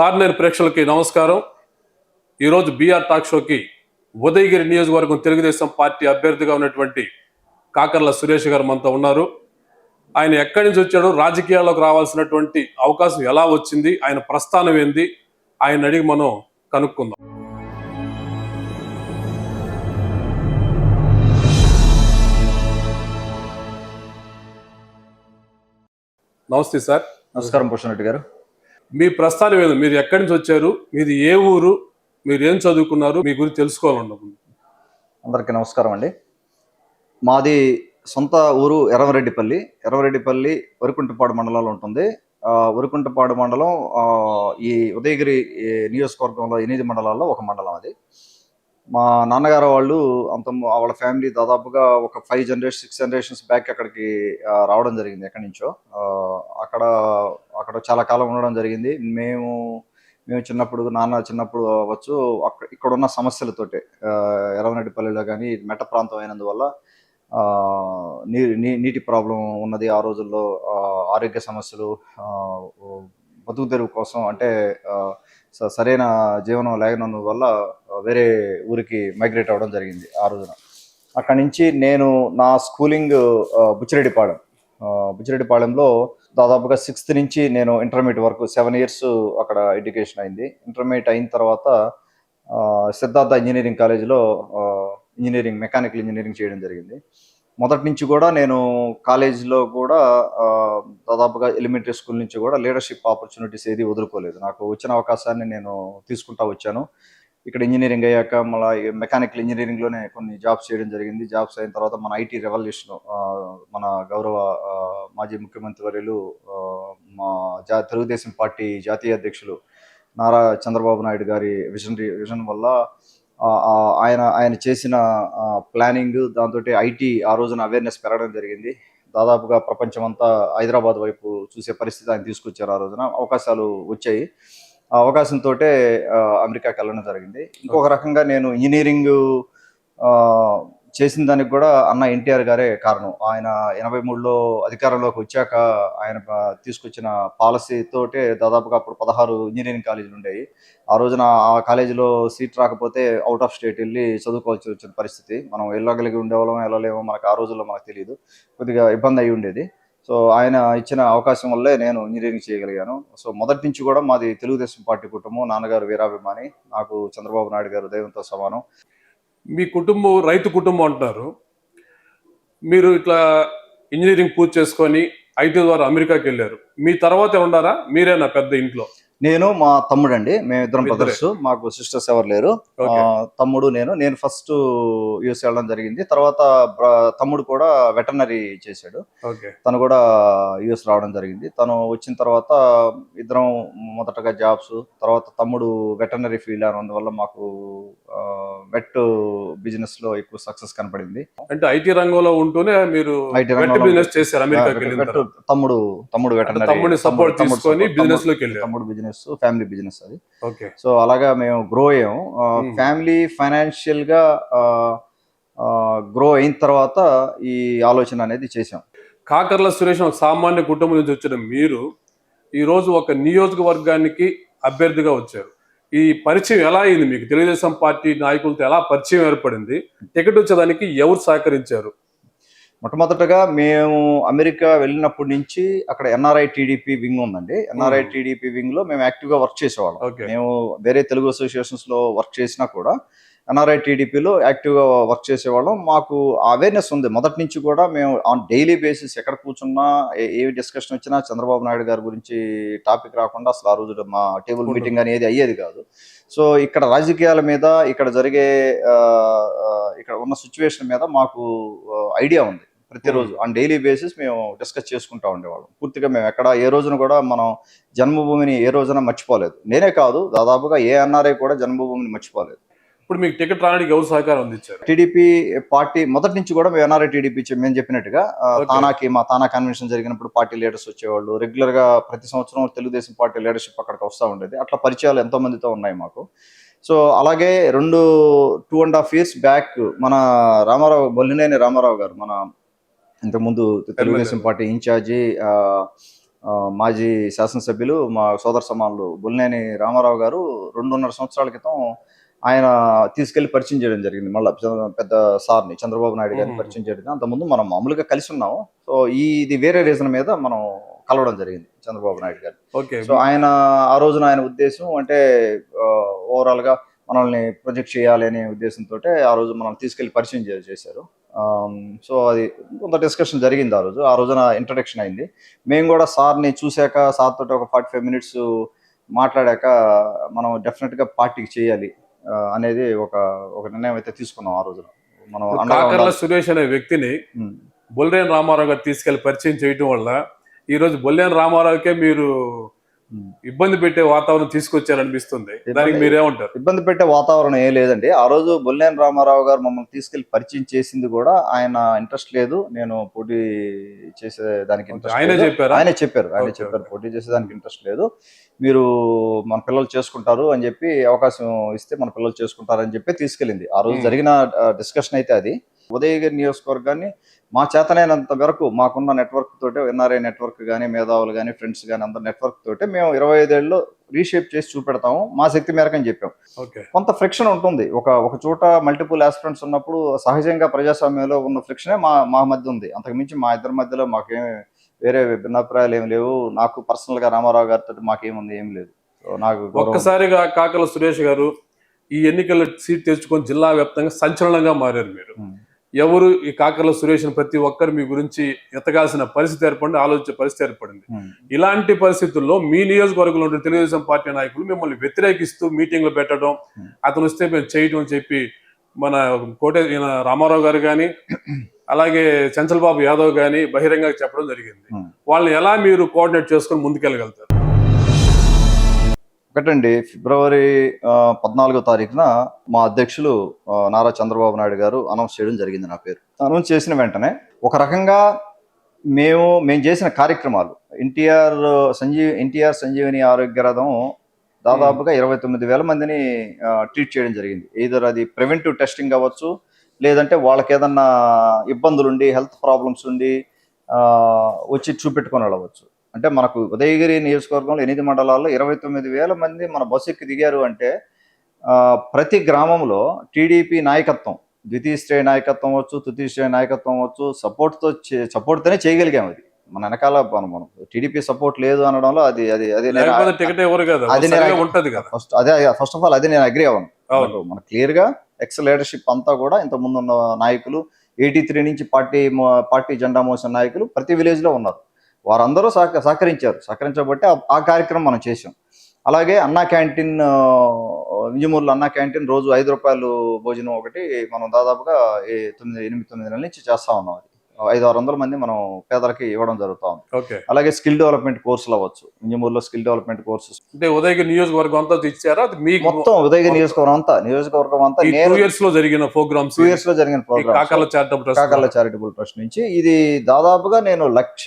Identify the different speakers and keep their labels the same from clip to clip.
Speaker 1: చార్నేర్ ప్రేక్షకులకి నమస్కారం. ఈరోజు బీఆర్ టాక్ షోకి ఉదయగిరి నియోజకవర్గం తెలుగుదేశం పార్టీ అభ్యర్థిగా ఉన్నటువంటి కాకర్ల సురేష్ గారు మనతో ఉన్నారు. ఆయన ఎక్కడి నుంచి వచ్చాడో రాజకీయాల్లోకి రావాల్సినటువంటి అవకాశం ఎలా వచ్చింది ఆయన ప్రస్థానం ఏంది ఆయన అడిగి మనం కనుక్కుందాం. నమస్తే సార్.
Speaker 2: నమస్కారం భూషణ్ రెడ్డి గారు.
Speaker 1: మీ ప్రస్థానం ఏదో? మీరు ఎక్కడి నుంచి వచ్చారు? మీది ఏ ఊరు? మీరు ఏం చదువుకున్నారు? మీ గురించి తెలుసుకోవాలన్నాము
Speaker 2: అందరికీ నమస్కారం అండి. మాది సొంత ఊరు ఎర్రవరెడ్డిపల్లి. ఎర్రవరెడ్డిపల్లి వరికుంటపాడు మండలంలో ఉంటుంది. వరికుంటపాడు మండలం ఈ ఉదయగిరి ఈ నియోజకవర్గంలో ఎనిమిది మండలాల్లో ఒక మండలం అది. మా నాన్నగారు వాళ్ళు అంత వాళ్ళ ఫ్యామిలీ దాదాపుగా ఒక five generation six generations back అక్కడికి రావడం జరిగింది ఎక్కడి నుంచో. అక్కడ అక్కడ చాలా కాలం ఉండడం జరిగింది. మేము మేము చిన్నప్పుడు నాన్న చిన్నప్పుడు అవ్వచ్చు అక్కడ ఇక్కడ ఉన్న సమస్యలతోటే ఆ, కానీ మెట్ట ప్రాంతం అయినందువల్ల నీరు నీ నీటి ప్రాబ్లం ఉన్నది ఆ రోజుల్లో ఆరోగ్య సమస్యలు బతుకు తెరువు కోసం అంటే సరైన జీవనం లేనందువల్ల వేరే ఊరికి మైగ్రేట్ అవ్వడం జరిగింది ఆ రోజున. అక్కడి నుంచి నేను నా స్కూలింగ్ బుచ్చిరెడ్డిపాళెం బుచ్చిరెడ్డిపాళెంలో దాదాపుగా సిక్స్త్ నుంచి నేను ఇంటర్మీడియట్ వరకు సెవెన్ ఇయర్స్ అక్కడ ఎడ్యుకేషన్ అయింది. ఇంటర్మీడియట్ అయిన తర్వాత సిద్ధార్థ ఇంజనీరింగ్ కాలేజీలో ఇంజనీరింగ్ మెకానికల్ ఇంజనీరింగ్ చేయడం జరిగింది. మొదటి నుంచి కూడా నేను కాలేజీలో కూడా దాదాపుగా ఎలిమెంటరీ స్కూల్ నుంచి కూడా లీడర్షిప్ ఆపర్చునిటీస్ ఏది వదులుకోలేదు. నాకు వచ్చిన అవకాశాన్ని నేను తీసుకుంటా వచ్చాను. ఇక్కడ ఇంజనీరింగ్ అయ్యాక మళ్ళీ మెకానికల్ ఇంజనీరింగ్లోనే కొన్ని జాబ్స్ చేయడం జరిగింది. జాబ్స్ అయిన తర్వాత మన ఐటీ రెవల్యూషన్ మన గౌరవ మాజీ ముఖ్యమంత్రి వర్యులు మా జా తెలుగుదేశం పార్టీ జాతీయ అధ్యక్షులు నారా చంద్రబాబు నాయుడు గారి విజన్ విజన్ వల్ల ఆయన ఆయన చేసిన ప్లానింగ్ దాంతో ఐటీ ఆ రోజున అవేర్నెస్ పెరగడం జరిగింది. దాదాపుగా ప్రపంచం అంతా హైదరాబాద్ వైపు చూసే పరిస్థితి ఆయన తీసుకొచ్చారు ఆ రోజున. అవకాశాలు వచ్చాయి. ఆ అవకాశంతో అమెరికాకి వెళ్ళడం జరిగింది. ఇంకొక రకంగా నేను ఇంజనీరింగ్ చేసిన దానికి కూడా అన్న ఎన్టీఆర్ గారే కారణం. ఆయన ఎనభై మూడులో అధికారంలోకి వచ్చాక ఆయన తీసుకొచ్చిన పాలసీ తోటే దాదాపుగా అప్పుడు పదహారు ఇంజనీరింగ్ కాలేజీలు ఉండేవి. ఆ రోజున ఆ కాలేజీలో సీట్ రాకపోతే అవుట్ ఆఫ్ స్టేట్ వెళ్ళి చదువుకోవాల్సి వచ్చిన పరిస్థితి. మనం వెళ్ళగలిగి ఉండేవాళ్ళం వెళ్ళలేమో మనకు ఆ రోజుల్లో మనకు తెలియదు కొద్దిగా ఇబ్బంది అయి ఉండేది. సో ఆయన ఇచ్చిన అవకాశం వల్లే నేను ఇంజనీరింగ్ చేయగలిగాను. సో మొదటి నుంచి కూడా మాది తెలుగుదేశం పార్టీ కుటుంబం. నాన్నగారు వీరాభిమాని. నాకు చంద్రబాబు నాయుడు గారు దైవంతో సమానం.
Speaker 1: మీ కుటుంబం రైతు కుటుంబం అంటున్నారు. మీరు ఇట్లా ఇంజనీరింగ్ పూర్తి చేసుకొని ఐటీ ద్వారా అమెరికాకి వెళ్ళారు. మీ తర్వాత ఉన్నారా మీరేనా పెద్ద ఇంట్లో?
Speaker 2: నేను మా తమ్ముడు అండి మేమిద్దరం
Speaker 1: ఇద్దరే.
Speaker 2: బ్రదర్స్ మాకు సిస్టర్స్ ఎవరు లేరు. తమ్ముడు నేను నేను ఫస్ట్ యూఎస్ వెళ్ళడం జరిగింది. తర్వాత తమ్ముడు కూడా వెటర్నరీ చేశాడు. తను కూడా యుఎస్ రావడం జరిగింది. తను వచ్చిన తర్వాత ఇద్దరం మొదటగా జాబ్స్ తర్వాత తమ్ముడు వెటర్నరీ ఫీల్డ్ అందువల్ల మాకు వెట్ బిజినెస్లో ఎక్కువ సక్సెస్ కనపడింది.
Speaker 1: అంటే ఐటీ రంగంలో ఉంటూనే మీరు బిజినెస్ చేశారు అమెరికాకి.
Speaker 2: తమ్ముడు తమ్ముడు వెటర్నరీ
Speaker 1: తమ్ముడిని సపోర్ట్ తీసుకొని బిజినెస్లోకి వెళ్ళారు.
Speaker 2: తమ్ముడు బిజినెస్ ఫ్యామిలీ బిజినెస్ అది.
Speaker 1: ఓకే.
Speaker 2: సో అలాగా మేము గ్రో అయ్యాం.
Speaker 1: Hmm.
Speaker 2: ఫ్యామిలీ ఫైనాన్షియల్గా గ్రో అయిన తర్వాత ఈ ఆలోచన అనేది చేసాం
Speaker 1: కాకర్ల సురేష్ ఒక సామాన్య కుటుంబం నుంచి వచ్చిన మీరు ఈ రోజు ఒక నియోజకవర్గానికి అభ్యర్థిగా వచ్చారు. ఈ పరిచయం ఎలా అయింది మీకు? తెలుగుదేశం పార్టీ నాయకులతో ఎలా పరిచయం ఏర్పడింది? టికెట్ వచ్చేదానికి ఎవరు సహకరించారు?
Speaker 2: మొట్టమొదటగా మేము అమెరికా వెళ్ళినప్పటి నుంచి అక్కడ ఎన్ఆర్ఐ టీడీపీ వింగ్ ఉందండి. ఎన్ఆర్ఐ. టీడీపీ వింగ్లో మేము యాక్టివ్గా వర్క్ చేసేవాళ్ళం. మేము వేరే తెలుగు అసోసియేషన్స్లో వర్క్ చేసినా కూడా ఎన్ఆర్ఐ టీడీపీలో యాక్టివ్గా వర్క్ చేసేవాళ్ళం. మాకు అవేర్నెస్ ఉంది. మొదటి నుంచి కూడా మేము ఆన్ డైలీ బేసిస్ ఎక్కడ కూర్చున్నా ఏ- డిస్కషన్ వచ్చినా చంద్రబాబు నాయుడు గారి గురించి టాపిక్ రాకుండా అసలు ఆ రోజు మా టేబుల్. మీటింగ్ అనేది అయ్యేది కాదు. సో ఇక్కడ రాజకీయాల మీద ఇక్కడ జరిగే ఇక్కడ ఉన్న సిచ్యువేషన్ మీద మాకు ఐడియా ఉంది. ప్రతిరోజు. ఆన్ డైలీ బేసిస్ మేము డిస్కస్ చేసుకుంటా ఉండేవాళ్ళం. పూర్తిగా మేము ఎక్కడ ఏ రోజున కూడా మనం జన్మభూమిని ఏ రోజున మర్చిపోలేదు. నేనే కాదు దాదాపుగా ఏ ఎన్ఆర్ఐ కూడా జన్మభూమిని మర్చిపోలేదు.
Speaker 1: ఇప్పుడు మీకు టికెట్ రావడానికి ఎవరు సహకారం అందించారు?
Speaker 2: టీడీపీ పార్టీ మొదటి నుంచి కూడా మేము ఎన్ఆర్ఐ టీడీపీ మేము చెప్పినట్టుగా. తానాకి మా తానా కన్వెన్షన్ జరిగినప్పుడు పార్టీ లీడర్స్ వచ్చేవాళ్ళు. రెగ్యులర్గా ప్రతి సంవత్సరం తెలుగుదేశం పార్టీ లీడర్షిప్ అక్కడికి వస్తూ ఉండేది. అట్లా పరిచయాలు ఎంతో మందితో ఉన్నాయి మాకు. సో అలాగే రెండు two and half years back మన రామారావు బొల్లినేని రామారావు గారు మన ఇంతకుముందు తెలుగుదేశం పార్టీ ఇన్ఛార్జి మాజీ శాసనసభ్యులు మా సోదర సమానులు బుల్నేని రామారావు గారు రెండున్నర సంవత్సరాల క్రితం ఆయన తీసుకెళ్ళి పరిచయం చేయడం జరిగింది. మళ్ళీ పెద్ద సార్ని చంద్రబాబు నాయుడు గారిని. పరిచయం చేయడం అంతకుముందు మనం మామూలుగా కలిసి ఉన్నాము. సో ఇది వేరే రీజన్ మీద మనం కలవడం జరిగింది చంద్రబాబు నాయుడు గారు
Speaker 1: ఓకే.
Speaker 2: సో ఆయన ఆ రోజున ఆయన ఉద్దేశం అంటే ఓవరాల్గా మనల్ని ప్రొజెక్ట్ చేయాలి అనే ఉద్దేశంతో ఆ రోజు మనం తీసుకెళ్ళి పరిచయం చేశారు. సో అది కొంత డిస్కషన్ జరిగింది ఆ రోజు ఆ రోజున ఇంట్రడక్షన్ అయింది మేము కూడా సార్ని చూశాక సార్ తోటి ఒక ఫార్టీ ఫైవ్ మినిట్స్ మాట్లాడాక మనం డెఫినెట్గా పార్టీకి చేయాలి అనేది ఒక ఒక నిర్ణయం అయితే తీసుకున్నాం ఆ రోజున మనం
Speaker 1: కాకర్ల. సురేష్ అనే వ్యక్తిని
Speaker 2: ఉమ్.
Speaker 1: బొల్లేని రామారావు గారు తీసుకెళ్ళి పరిచయం చేయటం వల్ల ఈ రోజు బొల్లేని రామారావుకే మీరు. ఇబ్బంది పెట్టే వాతావరణం తీసుకొచ్చారనిపిస్తుంది. దానికి మీరేమంటారు?
Speaker 2: ఇబ్బంది పెట్టే వాతావరణం ఏం లేదండి. ఆ రోజు బొల్లేని రామారావు గారు మమ్మల్ని తీసుకెళ్ళి పరిచయం చేసింది కూడా ఆయన ఇంట్రెస్ట్ లేదు. నేను పోటీ చేసే దానికి
Speaker 1: ఆయనే. చెప్పారా?
Speaker 2: ఆయనే చెప్పారు. ఆయన చెప్పారు. పోటీ చేసేదానికి ఇంట్రెస్ట్ లేదు. మీరు మన పిల్లలు చేసుకుంటారు అని చెప్పి అవకాశం ఇస్తే మన పిల్లలు చేసుకుంటారు అని చెప్పి తీసుకెళ్ళింది. ఆ రోజు. జరిగిన డిస్కషన్ అయితే అది. ఉదయగిరి నియోజకవర్గాన్ని మా చేతనైనంత వరకు మాకున్న నెట్వర్క్ తోటే ఎన్ఆర్ఐ నెట్వర్క్ కానీ మేధావులు కానీ ఫ్రెండ్స్ కానీ అందరు నెట్వర్క్ తోటే మేము ఇరవై ఐదేళ్ళు రీషేప్ చేసి చూపెడతాము మా శక్తి మేరకు అని చెప్పాం.
Speaker 1: ఓకే.
Speaker 2: కొంత ఫ్రిక్షన్ ఉంటుంది. ఒక ఒక చోట మల్టిపుల్ ఆస్పిరెంట్స్ ఉన్నప్పుడు సహజంగా ప్రజాస్వామ్యంలో ఉన్న ఫ్రిక్షనే మా మా మధ్య ఉంది. అంతకుమించి మా ఇద్దరి మధ్యలో మాకేం వేరే భిన్నాభిప్రాయాలు ఏం లేవు. నాకు పర్సనల్గా రామారావు గారితో మాకేముంది ఏం లేదు. నాకు.
Speaker 1: ఒక్కసారిగా కాకల సురేష్ గారు ఈ ఎన్నికల సీట్ తెచ్చుకొని జిల్లా వ్యాప్తంగా సంచలనంగా మారారు మీరు. ఎవరు ఈ కాకర్ల సురేష్ ప్రతి ఒక్కరు మీ గురించి ఎత్తగాల్సిన పరిస్థితి ఏర్పడింది ఆలోచించే పరిస్థితి ఏర్పడింది. ఇలాంటి పరిస్థితుల్లో మీ నియోజకవర్గంలో ఉన్న తెలుగుదేశం పార్టీ నాయకులు మిమ్మల్ని వ్యతిరేకిస్తూ మీటింగ్లు పెట్టడం. అతను వస్తే మేము చేయటం అని చెప్పి మన కోటే రామారావు గారు కానీ అలాగే చంచల్బాబు యాదవ్ కానీ బహిరంగ చెప్పడం జరిగింది. వాళ్ళని ఎలా మీరు కోఆర్డినేట్ చేసుకొని ముందుకెళ్ళగలుగుతారు
Speaker 2: పెట్టండి. ఫిబ్రవరి పద్నాలుగో తారీఖున మా అధ్యక్షులు నారా చంద్రబాబు నాయుడు గారు అనౌన్స్ చేయడం జరిగింది నా పేరు. అనౌన్స్ చేసిన వెంటనే ఒక రకంగా మేము మేము చేసిన కార్యక్రమాలు ఎన్టీఆర్ సంజీవ్ ఎన్టీఆర్ సంజీవని ఆరోగ్య రథం దాదాపుగా ఇరవై తొమ్మిది వేల మందిని ట్రీట్ చేయడం జరిగింది. ఏదర్ అది ప్రివెంటివ్ టెస్టింగ్ అవ్వచ్చు లేదంటే వాళ్ళకి ఏదన్నా ఇబ్బందులుండి హెల్త్ ప్రాబ్లమ్స్ ఉండి వచ్చి చూపెట్టుకొని వెళ్ళవచ్చు. అంటే మనకు ఉదయగిరి నియోజకవర్గంలో ఎనిమిది మండలాల్లో ఇరవై తొమ్మిది వేల మంది మన బస్సు ఎక్కి దిగారు అంటే ప్రతి గ్రామంలో టీడీపీ నాయకత్వం ద్వితీయ శ్రేణి నాయకత్వం అవచ్చు తృతీయ శ్రేణి నాయకత్వం అవచ్చు సపోర్ట్తో సపోర్ట్తోనే చేయగలిగాం అది. మన వెనకాల మనం మనం టీడీపీ సపోర్ట్ లేదు అనడంలో అది అది అది అది నేను-
Speaker 1: సరిగా ఉంటది కదా.
Speaker 2: ఫస్ట్ అదే ఫస్ట్ ఆఫ్ ఆల్ అది నేను అగ్రి అవ్వను.
Speaker 1: అవును.
Speaker 2: మనకు- మనకు క్లియర్గా ఎక్స్ లీడర్షిప్ అంతా కూడా ఇంత ముందు ఉన్న నాయకులు ఎయిటీ త్రీ నుంచి పార్టీ పార్టీ జెండా మోసిన నాయకులు ప్రతి విలేజ్లో ఉన్నారు. వారందరూ సహక సహకరించారు. సహకరించబట్టి ఆ- కార్యక్రమం మనం చేసాం అలాగే అన్నా క్యాంటీన్ విజయమూరులో అన్నా క్యాంటీన్ రోజు ఐదు రూపాయలు భోజనం ఒకటి మనం దాదాపుగా తొమ్మిది ఎనిమిది తొమ్మిది నెలల నుంచి చేస్తా ఉన్నాం అది. ఐదు ఆరు వందల మంది మనం పేదలకి ఇవ్వడం జరుగుతా ఉంది.
Speaker 1: ఓకే.
Speaker 2: అలాగే స్కిల్ డెవలప్మెంట్ కోర్సులు అవ్వచ్చు. విజయమూరులో స్కిల్ డెవలప్మెంట్ కోర్సెస్
Speaker 1: అంటే ఉదయగిరి నియోజకవర్గం అంతా ఇచ్చారా
Speaker 2: మొత్తం ఉదయగిరి నియోజకవర్గం అంతా నియోజకవర్గం అంతా
Speaker 1: టూ ఇయర్స్లో జరిగిన ప్రోగ్రామ్స్
Speaker 2: టూ ఇయర్స్లో జరిగిన ప్రోగ్రామ్
Speaker 1: ట్రస్ట్
Speaker 2: చారిటబుల్ ట్రస్ట్ నుంచి. ఇది దాదాపుగా నేను లక్ష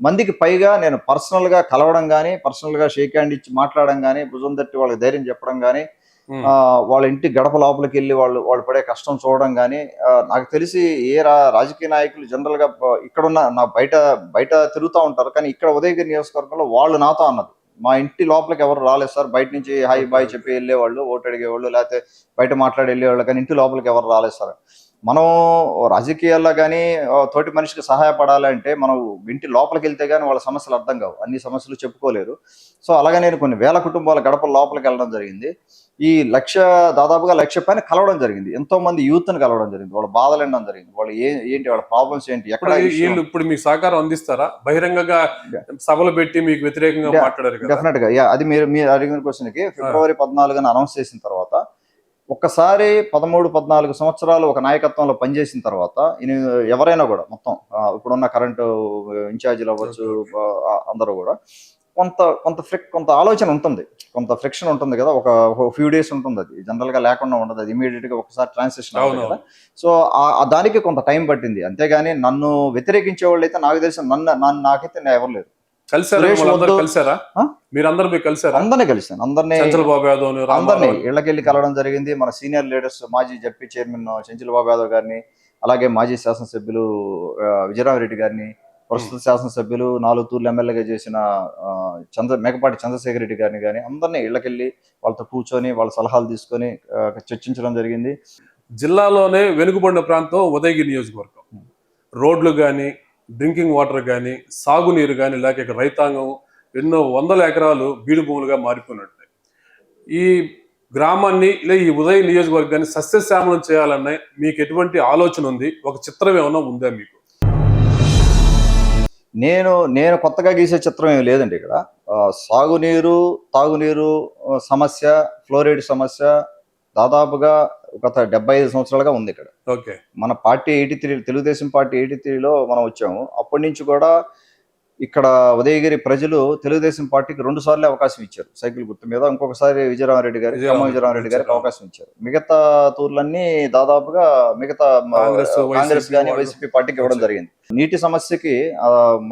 Speaker 2: మందికి పైగా నేను పర్సనల్గా కలవడం కానీ పర్సనల్గా షేక్ హ్యాండ్ ఇచ్చి మాట్లాడడం కానీ భుజం తట్టి వాళ్ళకి ధైర్యం చెప్పడం కానీ ఆ, వాళ్ళ ఇంటి గడప లోపలికి వెళ్ళి వాళ్ళు వాళ్ళు పడే కష్టం చూడడం కానీ నాకు తెలిసి ఏ రాజకీయ నాయకులు జనరల్గా బ- ఇక్కడున్న నా బయట బయట తిరుగుతూ ఉంటారు. కానీ ఇక్కడ ఉదయగిరి నియోజకవర్గంలో వాళ్ళు నాతో అన్నది. మా ఇంటి లోపలికి ఎవరు రాలేదు సార్. బయట నుంచి హాయ్ బాయ్ చెప్పి వెళ్ళేవాళ్ళు ఓటు అడిగేవాళ్ళు లేకపోతే బయట మాట్లాడి వెళ్ళేవాళ్ళు కానీ ఇంటి లోపలికి ఎవరు రాలేదు సార్. మనం రాజకీయాల్లో కానీ తోటి మనిషికి సహాయపడాలంటే మనం ఇంటి లోపలికి వెళ్తే కానీ వాళ్ళ సమస్యలు అర్థం కావు. అన్ని సమస్యలు చెప్పుకోలేరు. సో అలాగే నేను కొన్ని వేల కుటుంబాల గడపల లోపలికి వెళ్ళడం జరిగింది. ఈ లక్ష దాదాపుగా లక్ష పైన కలవడం జరిగింది. ఎంతో మంది యూత్ని కలవడం జరిగింది. వాళ్ళ బాధలు వినడం జరిగింది. వాళ్ళు ఏ ఏంటి వాళ్ళ ప్రాబ్లమ్స్ ఏంటి ఎక్కడ
Speaker 1: ఇప్పుడు వీళ్ళు ఇప్పుడు మీకు సహకారం అందిస్తారా? బహిరంగంగా సభలు పెట్టి మీకు వ్యతిరేకంగా. మాట్లాడారు
Speaker 2: డెఫినెట్గా అది మీరు మీరు అడిగిన క్వశ్చన్కి ఫిబ్రవరి పద్నాలుగున అనౌన్స్ చేసిన తర్వాత ఒక్కసారి పదమూడు పద్నాలుగు సంవత్సరాలు ఒక నాయకత్వంలో పనిచేసిన తర్వాత ఎవరైనా కూడా మొత్తం ఇప్పుడున్న కరెంటు ఇన్ఛార్జీలు అవ్వచ్చు అందరూ కూడా కొంత కొంత ఫ్రిక్ కొంత ఆలోచన ఉంటుంది. కొంత ఫ్రిక్షన్ ఉంటుంది కదా ఒక ఫ్యూ డేస్ ఉంటుంది అది. జనరల్గా లేకుండా ఉండదు. అది ఇమీడియట్గా ఒకసారి ట్రాన్సాక్షన్ అవుతుంది. కదా. సో దానికి కొంత టైం పట్టింది. అంతేగాని నన్ను వ్యతిరేకించే వాళ్ళు అయితే నాకు తెలిసి నన్ను నన్ను నాకైతే నేను ఎవరు లేరు.
Speaker 1: కలిసారా? మీరందరూ
Speaker 2: అందరినీ కలిసాను. అందరినీ
Speaker 1: యాదవ్
Speaker 2: ఇళ్ళకెళ్ళి కలవడం జరిగింది. మన సీనియర్ లీడర్స్ మాజీ జడ్పీ చైర్మన్ చెంచుల బాబు యాదవ్ గారిని అలాగే మాజీ శాసనసభ్యులు విజయరామరెడ్డి గారిని ప్రస్తుత శాసనసభ్యులు నాలుగు తూర్లు ఎమ్మెల్యేగా చేసిన చంద్ర మేకపాటి చంద్రశేఖర్ రెడ్డి గారిని కానీ అందరినీ ఇళ్ళకెళ్ళి వాళ్ళతో కూర్చొని వాళ్ళ సలహాలు తీసుకొని చర్చించడం జరిగింది.
Speaker 1: జిల్లాలోనే వెనుకబడిన ప్రాంతం ఉదయగిరి నియోజకవర్గం. రోడ్లు కానీ డ్రింకింగ్ వాటర్ కానీ సాగునీరు కానీ లేక ఇక్కడ రైతాంగం ఎన్నో వందల ఎకరాలు బీడు భూములుగా మారిపోయినట్టు ఈ గ్రామాన్ని ఇలా ఈ ఉదయ నియోజకవర్గాన్ని సస్యశ్యామలం చేయాలన్న మీకు ఎటువంటి ఆలోచన ఉంది? ఒక చిత్రం ఏమైనా ఉందా మీకు?
Speaker 2: నేను నేను కొత్తగా గీసే చిత్రం ఏమి లేదండి ఇక్కడ. సాగునీరు తాగునీరు సమస్య ఫ్లోరైడ్ సమస్య దాదాపుగా గత డెబ్బై ఐదు సంవత్సరాలుగా ఉంది ఇక్కడ.
Speaker 1: ఓకే.
Speaker 2: మన party eighty three Telugu Desam party eighty త్రీలో మనం వచ్చాము. అప్పటి నుంచి కూడా ఇక్కడ ఉదయగిరి ప్రజలు తెలుగుదేశం పార్టీకి రెండు సార్లు అవకాశం ఇచ్చారు. సైకిల్ గుర్తు మీద ఇంకొకసారి విజయరామరెడ్డి ఖమ్మం విజయరామరెడ్డి గారికి. అవకాశం ఇచ్చారు. మిగతా తూర్లన్నీ దాదాపుగా మిగతా
Speaker 1: కాంగ్రెస్,
Speaker 2: కానీ వైసీపీ పార్టీకి ఇవ్వడం. జరిగింది. నీటి సమస్యకి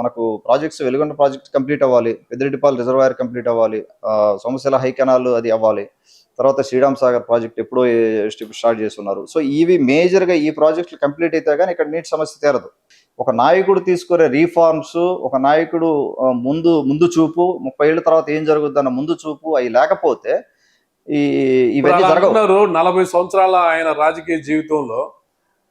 Speaker 2: మనకు ప్రాజెక్ట్స్ వెలుగొండ ప్రాజెక్ట్ కంప్లీట్ అవ్వాలి. పెద్దిరెడ్డిపాల్ రిజర్వాయర్ కంప్లీట్ అవ్వాలి. సోమశిల హై కెనాల్ అది అవ్వాలి. తర్వాత శ్రీరామ్ సాగర్ ప్రాజెక్ట్ ఎప్పుడో స్టార్ట్ చేస్తున్నారు. సో ఇవి మేజర్గా ఈ ప్రాజెక్టులు కంప్లీట్ అయితే కానీ ఇక్కడ నీటి సమస్య తీరదు. ఒక నాయకుడు తీసుకునే రీఫార్మ్స్ ఒక నాయకుడు ముందు ముందు చూపు ముప్పై ఏళ్ళ తర్వాత ఏం జరుగుద్ది అన్న ముందు చూపు అవి లేకపోతే ఈ ఇవన్నీ జరగవు.
Speaker 1: నలభై సంవత్సరాల ఆయన రాజకీయ జీవితంలో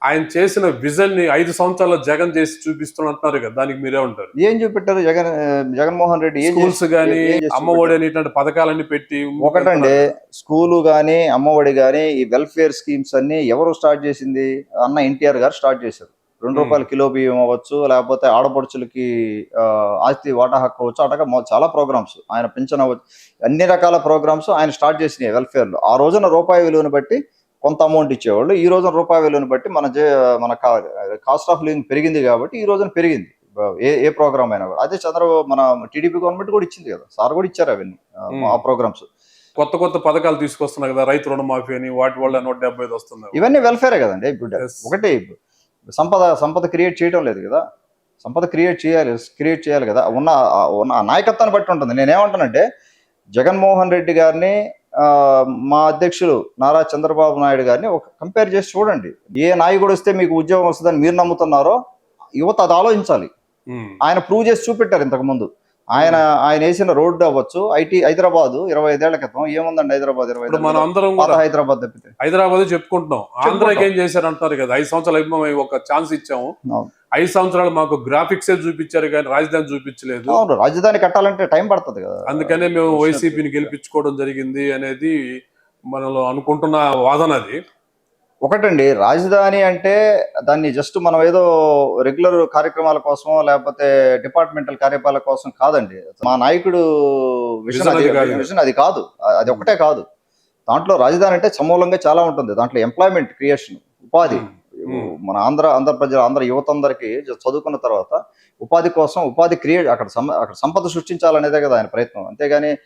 Speaker 1: ఆయన చేసిన విజన్ని ఐదు సంవత్సరాల జగన్ చేసి చూపిస్తున్నట్టున్నారు కదా దానికి మీరే ఉంటారు.
Speaker 2: ఏం చూపెట్టారు? జగన్ జగన్మోహన్ రెడ్డి
Speaker 1: స్కూల్స్ గానీ
Speaker 2: ఏం చేసి
Speaker 1: అమ్మ ఒడి అని ఇట్లాంటి పథకాలన్నీ పెట్టి
Speaker 2: ఒకటండి స్కూలు కానీ అమ్మఒడి కానీ ఈ వెల్ఫేర్ స్కీమ్స్ అన్ని ఎవరు స్టార్ట్ చేసింది? అన్న ఎన్టీఆర్ గారు స్టార్ట్ చేశారు. రెండు. రూపాయల కిలో బియ్యం అవ్వచ్చు లేకపోతే ఆడపడుచులకి ఆస్తి వాటా హక్కు అవ్వచ్చు అటగా చాలా ప్రోగ్రామ్స్. ఆయన పెన్షన్ అవ్వచ్చు అన్ని రకాల ప్రోగ్రామ్స్ ఆయన స్టార్ట్ చేసినాయి వెల్ఫేర్లో ఆ రోజున రూపాయి విలువను బట్టి కొంత అమౌంట్ ఇచ్చేవాళ్ళు. ఈ రోజున రూపాయి విలువను బట్టి మన జే- మన కాస్ట్ ఆఫ్ లివింగ్ పెరిగింది కాబట్టి ఈ రోజున పెరిగింది. ఏ ఏ ప్రోగ్రామ్ అయినా కూడా. అదే చంద్రబాబు మన టీడీపీ గవర్నమెంట్ కూడా ఇచ్చింది కదా. సార్ కూడా ఇచ్చారు అవన్నీ ఆ, ప్రోగ్రామ్స్
Speaker 1: కొత్త కొత్త పథకాలు తీసుకొస్తున్నారు కదా. రైతు రుణమాఫీ అని వాటి వల్ల నూట డెబ్బై ఐదు వస్తుంది.
Speaker 2: ఇవన్నీ వెల్ఫేరే కదండి. ఒకటి సంపద సంపద క్రియేట్ చేయడం లేదు కదా. సంపద క్రియేట్ చేయాలి క్రియేట్ చేయాలి కదా. ఉన్న ఉన్న నాయకత్వాన్ని బట్టి ఉంటుంది. నేనేమంటానంటే జగన్మోహన్ రెడ్డి గారిని మా అధ్యక్షులు నారా చంద్రబాబు నాయుడు గారిని ఒక కంపేర్ చేసి చూడండి. ఏ నాయకుడు వస్తే మీకు ఉద్యోగం వస్తుందని మీరు నమ్ముతున్నారో యువత అది ఆలోచించాలి. ఆయన ప్రూవ్ చేసి చూపెట్టారు ఇంతకు ముందు. ఆయన ఆయన వేసిన రోడ్డు అవ్వచ్చు. ఐటీ హైదరాబాద్ ఇరవై ఐదేళ్ళ క్రితం. ఏముందండి హైదరాబాద్ ఇరవై
Speaker 1: మనం అందరం కూడా
Speaker 2: హైదరాబాద్ తప్పితే.
Speaker 1: హైదరాబాద్ చెప్పుకుంటున్నాం. ఆంధ్రాకి ఏం చేశారు అంటారు కదా? ఐదు సంవత్సరాలు ఒక ఛాన్స్ ఇచ్చాము. ఐదు సంవత్సరాలు మాకు గ్రాఫిక్స్ చూపించారు కానీ రాజధాని చూపించలేదు.
Speaker 2: అవును రాజధాని కట్టాలంటే టైం పడుతుంది కదా.
Speaker 1: అందుకనే మేము వైసీపీని గెలిపించుకోవడం జరిగింది అనేది మనలో అనుకుంటున్న వాదన అది.
Speaker 2: ఒకటండి రాజధాని అంటే దాన్ని జస్ట్ మనం ఏదో రెగ్యులర్ కార్యక్రమాల కోసమో లేకపోతే డిపార్ట్మెంటల్ కార్యక్రమాల కోసం కాదండి. మా నాయకుడు విజన్. విజన్ అది కాదు. అది ఒకటే కాదు. దాంట్లో రాజధాని అంటే సమూలంగా చాలా ఉంటుంది. దాంట్లో ఎంప్లాయ్మెంట్ క్రియేషన్ ఉపాధి.
Speaker 1: Hmm.
Speaker 2: మన ఆంధ్ర ఆంధ్ర ప్రజలు ఆంధ్ర యువత అందరికీ చదువుకున్న తర్వాత ఉపాధి కోసం ఉపాధి క్రియేట్ అక్కడ సమ- అక్కడ సంపద సృష్టించాలనేదే కదా ఆయన ప్రయత్నం. అంతేగాని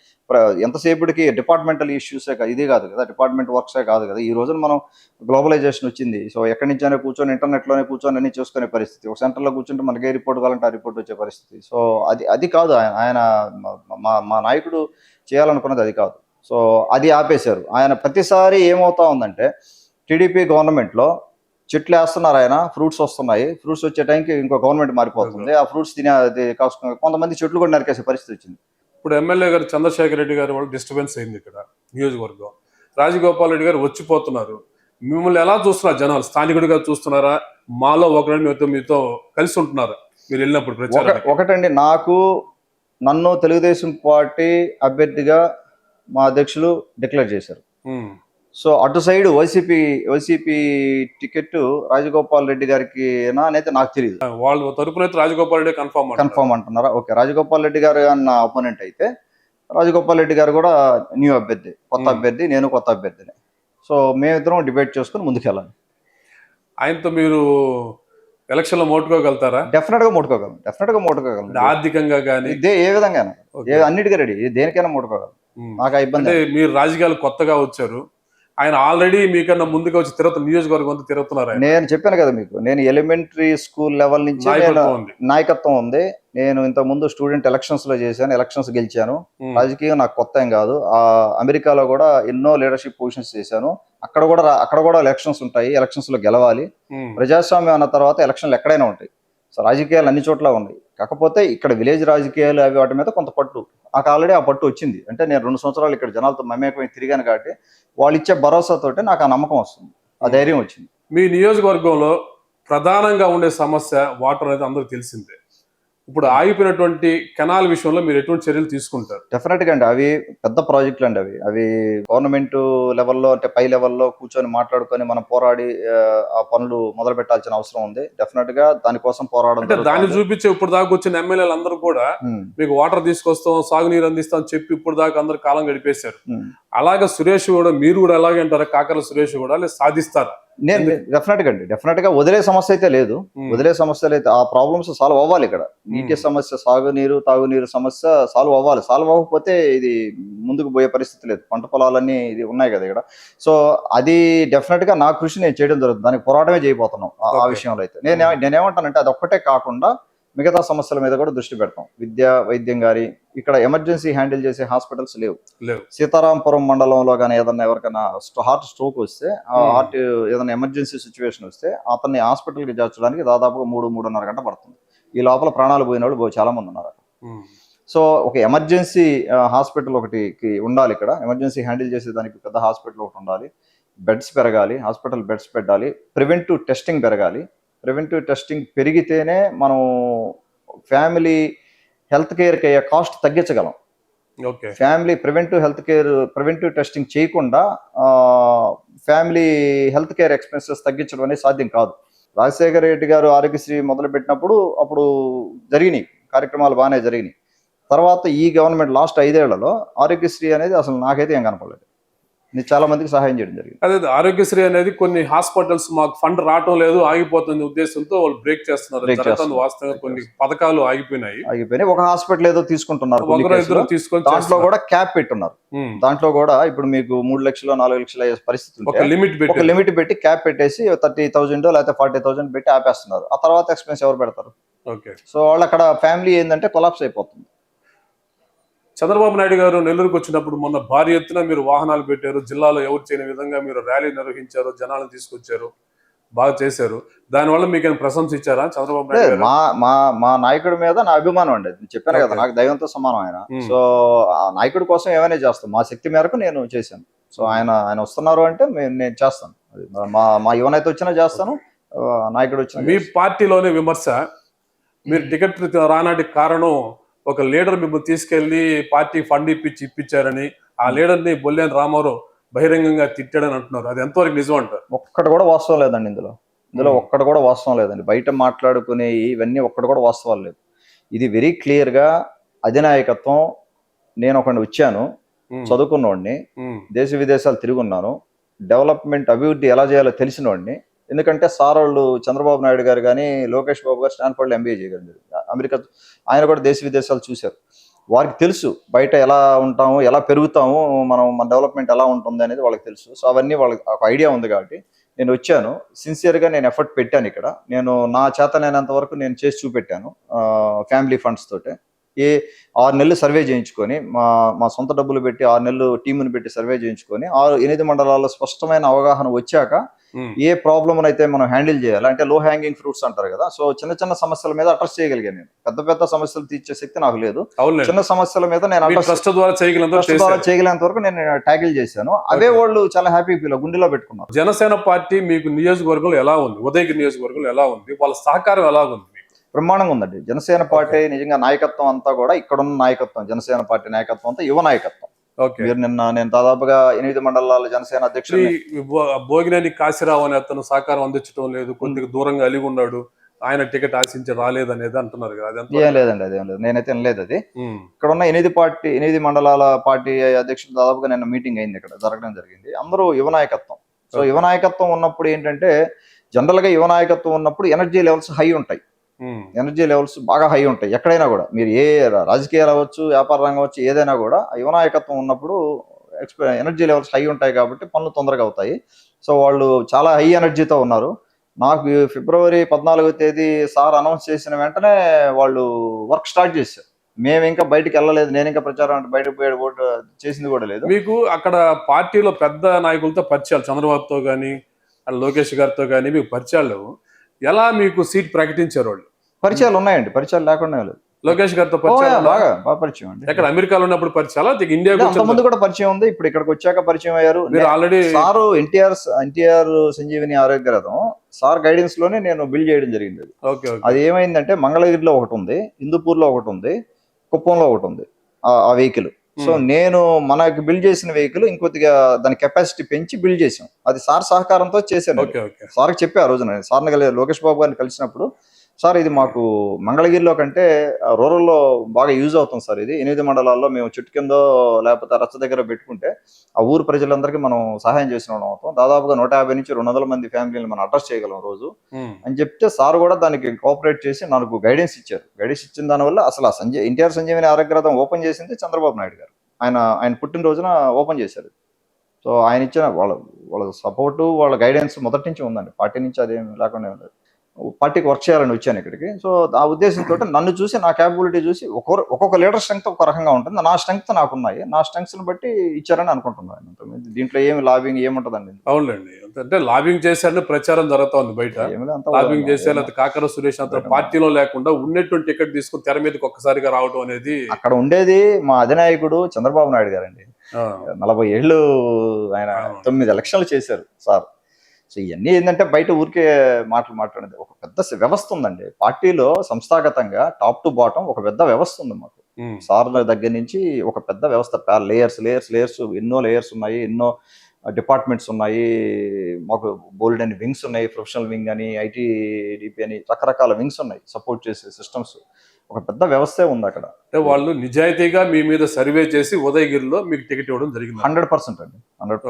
Speaker 2: ఎంతసేపటికి డిపార్ట్మెంటల్ ఇష్యూసే ఇది కాదు కదా డిపార్ట్మెంట్ వర్క్సే కాదు కదా. ఈ రోజున మనం గ్లోబలైజేషన్ వచ్చింది. సో ఎక్కడి నుంచైనా కూర్చొని ఇంటర్నెట్లోనే కూర్చొని అన్ని చూసుకునే పరిస్థితి. ఒక సెంటర్లో కూర్చుంటే మనకి ఏ రిపోర్ట్ కావాలంటే ఆ రిపోర్ట్ వచ్చే పరిస్థితి. సో అది అది కాదు ఆయన ఆయన మా- మా మా నాయకుడు చేయాలనుకున్నది అది కాదు. సో అది ఆపేశారు. ఆయన ప్రతిసారి ఏమవుతా ఉందంటే టీడీపీ గవర్నమెంట్లో చెట్లు వేస్తున్నారు ఆయన ఫ్రూట్స్ వస్తున్నాయి. ఫ్రూట్స్ వచ్చే టైంకి ఇంకో గవర్నమెంట్ మారిపోతుంది. ఆ ఫ్రూట్స్ తినే అది కొంతమంది చెట్లు కూడా నరికేసే పరిస్థితి వచ్చింది.
Speaker 1: ఇప్పుడు ఎమ్మెల్యే గారు చంద్రశేఖర్ రెడ్డి గారు వాళ్ళు డిస్టర్బెన్స్ అయింది ఇక్కడ నియోజకవర్గం. రాజగోపాల్ రెడ్డి గారు వచ్చిపోతున్నారు. మిమ్మల్ని ఎలా చూస్తున్నారు జనాలు? స్థానికుడిగా చూస్తున్నారా? మాలో ఒకరిని మీతో మీతో కలిసి ఉంటున్నారా? మీరు వెళ్ళినప్పుడు
Speaker 2: ఒకటండి నాకు నన్ను తెలుగుదేశం పార్టీ అభ్యర్థిగా మా అధ్యక్షులు డిక్లేర్ చేశారు. సో అటు side YCP YCP ticket Rajagopal Reddy గారికి అనేది నాకు తెలియదు
Speaker 1: వాళ్ళ తరపున అయితే రాజగోపాల్ రెడ్డి కన్ఫర్మ్
Speaker 2: కన్ఫర్మ్ అంటున్నారా? ఓకే రాజగోపాల్ రెడ్డి గారు అన్న అపోనెంట్ అయితే రాజగోపాల్ రెడ్డి గారు కూడా న్యూ అభ్యర్థి కొత్త
Speaker 1: Hmm.
Speaker 2: అభ్యర్థి నేను కొత్త అభ్యర్థిని. సో మేమిద్దరం డిబేట్ చేసుకుని ముందుకెళ్ళాలి.
Speaker 1: ఆయనతో మీరు ఎలక్షన్లో మోటుకోగలుగుతారా?
Speaker 2: డెఫినెట్గా ముట్టుకోగలం డెఫినెట్గా ముట్టుకోగలం
Speaker 1: అంటే ఆర్థికంగా కానీ
Speaker 2: ఇదే ఏ విధంగా అన్నిటికీ రెడీ దేనికైనా ముట్టుకోగలం నాకు ఆ ఇబ్బంది
Speaker 1: మీరు రాజకీయాలు కొత్తగా వచ్చారు. ఆయన ఆల్రెడీ మీకన్నా ముందుగా వచ్చి తిరుగుతున్న నియోజకవర్గం అంతా తిరుగుతున్నారు
Speaker 2: నేను చెప్పాను కదా మీకు నేను ఎలిమెంటరీ స్కూల్ లెవెల్ నుంచి
Speaker 1: నాయకత్వం ఉంది.
Speaker 2: నేను ఇంత ముందు స్టూడెంట్ ఎలక్షన్స్లో చేశాను ఎలక్షన్స్ గెలిచాను. రాజకీయం నాకు కొత్త ఏం కాదు. ఆ అమెరికాలో కూడా ఎన్నో లీడర్షిప్ పొజిషన్స్ చేశాను. అక్కడ కూడా అక్కడ కూడా ఎలక్షన్స్ ఉంటాయి. ఎలక్షన్స్లో గెలవాలి. ప్రజాస్వామ్యం అన్న తర్వాత ఎలక్షన్లు ఎక్కడైనా ఉంటాయి. సో రాజకీయాలు అన్ని చోట్ల ఉన్నాయి. కాకపోతే ఇక్కడ విలేజ్ రాజకీయాలు అవి వాటి మీద కొంత పట్టు. నాకు ఆల్రెడీ ఆ పట్టు వచ్చింది. అంటే నేను రెండు సంవత్సరాలు ఇక్కడ జనాలతో మమేకమై తిరిగాను కాబట్టి వాళ్ళు ఇచ్చే భరోసాతోటి నాకు ఆ నమ్మకం వస్తుంది. ఆ ధైర్యం వచ్చింది.
Speaker 1: మీ నియోజకవర్గంలో ప్రధానంగా ఉండే సమస్య వాటర్ అనేది అందరికి తెలిసిందే. ఇప్పుడు ఆగిపోయినటువంటి కెనాల్ విషయంలో మీరు ఎటువంటి చర్యలు తీసుకుంటారు?
Speaker 2: డెఫినెట్గా అండి. అవి పెద్ద ప్రాజెక్టులు అండి అవి. అవి గవర్నమెంట్ లెవెల్లో అంటే పై లెవెల్లో కూర్చొని మాట్లాడుకొని మనం పోరాడి ఆ, పనులు మొదలు పెట్టాల్సిన అవసరం ఉంది. డెఫినెట్గా దానికోసం పోరాడడం
Speaker 1: అంటే దాన్ని. చూపించే ఇప్పుడు దాకా వచ్చిన ఎమ్మెల్యేలు అందరూ కూడా మీకు వాటర్ తీసుకొస్తాం సాగునీరు అందిస్తాం అని చెప్పి ఇప్పుడు దాకా అందరు కాలం గడిపేశారు. అలాగే సురేష్ కూడా మీరు కూడా ఎలాగే అంటారా కాకర సురేష్ కూడా సాధిస్తారా?
Speaker 2: నేను డెఫినెట్గా అండి. డెఫినెట్గా వదిలే సమస్య అయితే లేదు. వదిలే సమస్యలు అయితే ఆ ప్రాబ్లమ్స్ సాల్వ్ అవ్వాలి ఇక్కడ. నీటి. సమస్య సాగునీరు తాగునీరు సమస్య సాల్వ్ అవ్వాలి. సాల్వ్ అవ్వకపోతే ఇది ముందుకు పోయే పరిస్థితి లేదు. పంట పొలాలన్నీ ఇది ఉన్నాయి కదా ఇక్కడ. సో అది డెఫినెట్గా నా కృషి నేను చేయడం జరుగుతుంది. దానికి పోరాటమే చేయబోతున్నాం ఆ-. విషయంలో అయితే. నేను నేనేమంటానంటే అది ఒక్కటే కాకుండా మిగతా సమస్యల మీద కూడా దృష్టి పెడతాం. విద్య వైద్యం గారి ఇక్కడ ఎమర్జెన్సీ హ్యాండిల్ చేసే హాస్పిటల్స్ లేవు.
Speaker 1: లేవు.
Speaker 2: సీతారాంపురం మండలంలో కానీ ఏదన్నా ఎవరికైనా హార్ట్ స్ట్రోక్ వస్తే ఆ. హార్ట్ ఏదైనా ఎమర్జెన్సీ సిచ్యువేషన్ వస్తే అతన్ని హాస్పిటల్కి చేర్చడానికి దాదాపుగా మూడు మూడున్నర గంట పడుతుంది. ఈ లోపల ప్రాణాలు పోయిన వాళ్ళు చాలా మంది ఉన్నారు. సో ఒక ఎమర్జెన్సీ హాస్పిటల్ ఒకటి కి ఉండాలి ఇక్కడ. ఎమర్జెన్సీ హ్యాండిల్ చేసే దానికి పెద్ద హాస్పిటల్ ఒకటి ఉండాలి. బెడ్స్ పెరగాలి హాస్పిటల్ బెడ్స్ పెట్టాలి. ప్రివెంటివ్ టెస్టింగ్ పెరగాలి. ప్రివెంటివ్ టెస్టింగ్ పెరిగితేనే మనం ఫ్యామిలీ హెల్త్ కేర్కి అయ్యే cost తగ్గించగలం.
Speaker 1: Okay.
Speaker 2: Family preventive health care preventive testing చేయకుండా ఫ్యామిలీ హెల్త్ కేర్ ఎక్స్పెన్సెస్ తగ్గించడం అనేది సాధ్యం కాదు. రాజశేఖర రెడ్డి గారు ఆరోగ్యశ్రీ మొదలు పెట్టినప్పుడు అప్పుడు జరిగినాయి. కార్యక్రమాలు బాగానే జరిగినాయి. తర్వాత ఈ గవర్నమెంట్ లాస్ట్ ఐదేళ్ళలో ఆరోగ్యశ్రీ అనేది అసలు నాకైతే ఏం కనపడలేదు. చాలా మందికి సహాయం చేయడం జరిగింది.
Speaker 1: అదే ఆరోగ్యశ్రీ అనేది కొన్ని హాస్పిటల్స్ మాకు ఫండ్ రావటం లేదు ఆగిపోతుంది ఉద్దేశంతో వాళ్ళు బ్రేక్ చేస్తున్నారు. వాస్తవంగా కొన్ని పథకాలు ఆగిపోయినాయి.
Speaker 2: ఆగిపోయినాయి. ఒక హాస్పిటల్ ఏదో తీసుకుంటున్నారు
Speaker 1: తీసుకొని
Speaker 2: దాంట్లో. కూడా క్యాప్ పెట్టున్నారు. దాంట్లో కూడా ఇప్పుడు మీకు మూడు లక్షలు నాలుగు లక్షలు అయ్యే పరిస్థితి
Speaker 1: ఒక లిమిట్
Speaker 2: ఒక
Speaker 1: పెట్టి
Speaker 2: లిమిట్ పెట్టి క్యాప్ పెట్టేసి థర్టీ థౌసండ్ లేకపోతే ఫార్టీ థౌసండ్ పెట్టి ఆపేస్తున్నారు. ఆ తర్వాత ఎక్స్పెన్స్ ఎవరు పెడతారు?
Speaker 1: ఓకే.
Speaker 2: సో వాళ్ళు అక్కడ ఫ్యామిలీ ఏంటంటే కొలాప్స్ అయిపోతుంది.
Speaker 1: చంద్రబాబు నాయుడు గారు నెల్లూరుకు వచ్చినప్పుడు మొన్న భారీ ఎత్తున మీరు వాహనాలు పెట్టారు. జిల్లాలో ఎవరు చేయని విధంగా మీరు ర్యాలీ నిర్వహించారు జనాలను తీసుకొచ్చారు బాగా చేశారు. దానివల్ల మీకు ఏమైనా ప్రశంస ఇచ్చారా చంద్రబాబు నాయుడు
Speaker 2: మా మా మా నాయకుడి మీద నా అభిమానం అండి. చెప్పాను కదా. నాకు దైవంతో సమానం ఆయన. సో ఆ నాయకుడి కోసం ఏమైనా చేస్తాం. మా శక్తి మేరకు నేను చేశాను. సో ఆయన ఆయన వస్తున్నారు అంటే నేను చేస్తాను. మా మా యువనైతే వచ్చినా చేస్తాను నాయకుడు వచ్చినా
Speaker 1: మీ. పార్టీలోనే విమర్శ మీరు టికెట్ రానాటికి కారణం ఒక లీడర్ మిమ్మల్ని తీసుకెళ్ళి పార్టీ ఫండ్ ఇప్పించి ఇప్పించారని ఆ లీడర్ని బొల్లేని రామారావు బహిరంగంగా తిట్టాడని అంటున్నారు. అది ఎంతవరకు నిజం అంటారు?
Speaker 2: ఒక్కటి కూడా వాస్తవం లేదండి ఇందులో. ఇందులో. ఒక్కటి కూడా వాస్తవం లేదండి. బయట మాట్లాడుకునే ఇవన్నీ ఒక్కటి కూడా వాస్తవాలు లేదు ఇది వెరీ క్లియర్గా అధినాయకత్వం నేను ఒకడిని వచ్చాను
Speaker 1: ఉమ్,
Speaker 2: దేశ విదేశాలు తిరుగున్నాను డెవలప్మెంట్ అభివృద్ధి ఎలా చేయాలో తెలిసినోడిని ఎందుకంటే సార్ వాళ్ళు చంద్రబాబు నాయుడు గారు కానీ లోకేష్ బాబు గారు స్టాన్ఫర్డ్లో ఎంబీఏ చేయగలిగారు. అమెరికా ఆయన కూడా దేశ విదేశాలు చూశారు. వారికి తెలుసు బయట ఎలా ఉంటాము ఎలా పెరుగుతాము మనం మన డెవలప్మెంట్ ఎలా ఉంటుంది అనేది వాళ్ళకి తెలుసు. సో అవన్నీ వాళ్ళకి ఒక ఐడియా ఉంది కాబట్టి నేను వచ్చాను. సిన్సియర్గా నేను ఎఫర్ట్ పెట్టాను ఇక్కడ. నేను నా చేతనైనంత వరకు నేను చేసి చూపెట్టాను ఫ్యామిలీ ఫండ్స్ తోటే. ఏ ఆరు నెలలు సర్వే చేయించుకొని మా మా సొంత డబ్బులు పెట్టి ఆరు నెలలు టీముని పెట్టి సర్వే చేయించుకొని ఆరు ఎనిమిది మండలాల్లో స్పష్టమైన అవగాహన వచ్చాక. ఏ ప్రాబ్లమ్ అయితే మనం హ్యాండిల్ చేయాలి? అంటే లో హ్యాంగింగ్ ఫ్రూట్స్ అంటారు కదా. సో చిన్న చిన్న సమస్యల మీద అడ్రస్ చేయగలిగాను నేను. పెద్ద పెద్ద సమస్యలు తీర్చే శక్తి నాకు లేదు. చిన్న సమస్యల మీద నేను
Speaker 1: ద్వారా చేయగలేంత
Speaker 2: వరకు నేను ట్యాకిల్ చేశాను. అవే. వాళ్ళు చాలా హ్యాపీ ఫీల్ గుండెలో పెట్టుకున్నారు.
Speaker 1: జనసేన పార్టీ మీకు నియోజకవర్గంలో ఎలా ఉంది? ఉదయగిరి నియోజకవర్గంలో ఎలా ఉంది? వాళ్ళ సహకారం ఎలా ఉంది?
Speaker 2: బ్రహ్మాండంగా ఉందండి. జనసేన పార్టీ నిజంగా నాయకత్వం అంతా కూడా ఇక్కడున్న నాయకత్వం జనసేన పార్టీ నాయకత్వం అంతా యువ నాయకత్వం.
Speaker 1: ఓకే.
Speaker 2: మీరు నిన్న నేను దాదాపుగా ఎనిమిది మండలాల జనసేన అధ్యక్షుడు
Speaker 1: భోగినేని కాశీరావు అనే అతను సహకారం అందించడం లేదు కొద్దిగా దూరంగా అలిగి ఉన్నాడు ఆయన టికెట్ ఆశించి రాలేదు అనేది అంటున్నారు కదా
Speaker 2: ఏం లేదండి అదేం లేదు. నేనైతే వినలేదు అది. ఇక్కడ ఉన్న ఎనిమిది పార్టీ ఎనిమిది మండలాల పార్టీ అధ్యక్షులు దాదాపుగా నిన్న మీటింగ్ అయింది ఇక్కడ జరగడం జరిగింది. అందరూ యువ నాయకత్వం. సో యువ నాయకత్వం ఉన్నప్పుడు ఏంటంటే జనరల్గా యువ నాయకత్వం ఉన్నప్పుడు ఎనర్జీ లెవెల్స్ హై ఉంటాయి. ఎనర్జీ లెవెల్స్ బాగా హై ఉంటాయి. ఎక్కడైనా కూడా. మీరు ఏ రాజకీయాలు అవ్వచ్చు వ్యాపార రంగం అవ్వచ్చు ఏదైనా కూడా ఆ యువ నాయకత్వం ఉన్నప్పుడు ఎనర్జీ లెవెల్స్ హై ఉంటాయి కాబట్టి పనులు తొందరగా అవుతాయి. సో వాళ్ళు చాలా హై ఎనర్జీతో ఉన్నారు. నాకు ఫిబ్రవరి పద్నాలుగో తేదీ సార్ అనౌన్స్ చేసిన వెంటనే వాళ్ళు వర్క్ స్టార్ట్ చేశారు. మేము ఇంకా బయటికి వెళ్ళలేదు. నేను ఇంకా ప్రచారం అంటే బయటకు పోయి ఓటు చేసింది కూడా లేదు.
Speaker 1: మీకు అక్కడ పార్టీలో పెద్ద నాయకులతో పరిచయాలు చంద్రబాబుతో కానీ లోకేష్ గారితో కానీ మీకు పరిచయాలు లేవు. ఎలా మీకు సీట్ ప్రకటించారు వాళ్ళు
Speaker 2: పరిచయాలు ఉన్నాయండి పరిచయాలు లేకుండా లేదు.
Speaker 1: లోకేష్ గారితో పరిచయం?
Speaker 2: బాగా బాగా పరిచయం అండి.
Speaker 1: ఎక్కడ అమెరికాలో ఉన్నప్పుడు ఇండియాకి
Speaker 2: అంత ముందు కూడా పరిచయం ఉంది ఇప్పుడు ఇక్కడికి వచ్చాక పరిచయం అయ్యారు.
Speaker 1: Already
Speaker 2: sir NTR NTR Sanjeevini Arogya Ratham sir గైడెన్స్లోనే నేను బిల్డ్ చేయడం జరిగింది అది.
Speaker 1: ఓకే.
Speaker 2: అది ఏమైందంటే మంగళగిరిలో ఒకటి ఉంది హిందూపూర్లో ఒకటి ఉంది కుప్పంలో ఒకటి ఉంది ఆ- ఆ వెహికల్. సో. నేను మనకి బిల్డ్ చేసిన వెహికల్ ఇంకొద్దిగా దాని కెపాసిటీ పెంచి బిల్డ్ చేసాం అది సార్ సహకారంతో చేశాను సార్కి చెప్పా ఆ రోజున సార్ని కలిసి లోకేష్ బాబు గారిని కలిసినప్పుడు సార్ ఇది మాకు మంగళగిరిలో కంటే రూరల్లో బాగా యూజ్ అవుతుంది సార్ ఇది. ఎనిమిది మండలాల్లో మేము చెట్టు కిందో లేకపోతే రచ్చ దగ్గర పెట్టుకుంటే ఆ ఊరు ప్రజలందరికీ మనం సహాయం చేసిన అవుతాం. దాదాపుగా నూట యాభై నుంచి రెండు వందల మంది ఫ్యామిలీని మనం అడ్రస్ చేయగలం రోజు. అని చెప్తే సార్ కూడా దానికి కోఆపరేట్ చేసి నాకు గైడెన్స్ ఇచ్చారు. గైడెన్స్ ఇచ్చిన దానివల్ల అసలు ఆ సంజయ్ ఎన్టీఆర్ సంజీవని ఆరోగ్యరథం ఓపెన్ చేసింది చంద్రబాబు నాయుడు గారు. ఆయన ఆయన పుట్టినరోజున ఓపెన్ చేశారు. సో ఆయన ఇచ్చిన వాళ్ళ వాళ్ళ సపోర్టు వాళ్ళ గైడెన్స్ మొదటి నుంచి ఉందండి. పార్టీ నుంచి అదేం లేకుండా ఉంది పార్టీకి వర్క్ చేయాలని వచ్చాను ఇక్కడికి. సో ఆ ఉద్దేశంతో నన్ను చూసి నా క్యాపబిలిటీ చూసి ఒక్కొక్క ఒక్కొక్క లీడర్ స్ట్రెంగ్త్ ఒక రకంగా ఉంటుంది. నా స్ట్రెంగ్త్ నాకున్నాయి. నా స్ట్రెంగ్త్ని బట్టి ఇచ్చారని అనుకుంటున్నాను దీంట్లో ఏమి లాబింగ్ ఏముంటుందండి?
Speaker 1: అవునులేండి. అంటే లాబింగ్ చేశారని ప్రచారం జరుగుతా ఉంది బయట
Speaker 2: అంతా
Speaker 1: లాబింగ్ చేసే లేకపోతే కాకర సురేష్ అంత పార్టీలో లేకుండా ఉన్నటువంటి టికెట్ తీసుకుని తెర మీదకి ఒక్కసారిగా రావడం అనేది
Speaker 2: అక్కడ ఉండేది మా అధినాయకుడు చంద్రబాబు నాయుడు గారండి. నలభై ఏళ్ళు ఆయన. తొమ్మిది ఎలక్షన్లు చేశారు సార్. సో ఇవన్నీ ఏంటంటే బయట ఊరికే మాటలు మాట్లాడేది. ఒక పెద్ద వ్యవస్థ ఉందండి. పార్టీలో సంస్థాగతంగా టాప్ టు బాటం ఒక పెద్ద వ్యవస్థ ఉంది మాకు.
Speaker 1: ఉమ్,
Speaker 2: సార్ దగ్గర నుంచి ఒక పెద్ద వ్యవస్థ లేయర్స్ లేయర్స్ లేయర్స్ ఎన్నో లేయర్స్ ఉన్నాయి ఎన్నో డిపార్ట్మెంట్స్ ఉన్నాయి. మాకు బోల్డ్ అని వింగ్స్ ఉన్నాయి ప్రొఫెషనల్ వింగ్ అని ఐటీ డిపి అని రకరకాల వింగ్స్ ఉన్నాయి సపోర్ట్ చేసే సిస్టమ్స్. ఒక పెద్ద వ్యవస్థే ఉంది అక్కడ.
Speaker 1: అంటే వాళ్ళు నిజాయితీగా మీ మీద సర్వే చేసి ఉదయగిరిలో మీకు టికెట్ ఇవ్వడం జరిగింది?
Speaker 2: హండ్రెడ్ పర్సెంట్ అండి. Hundred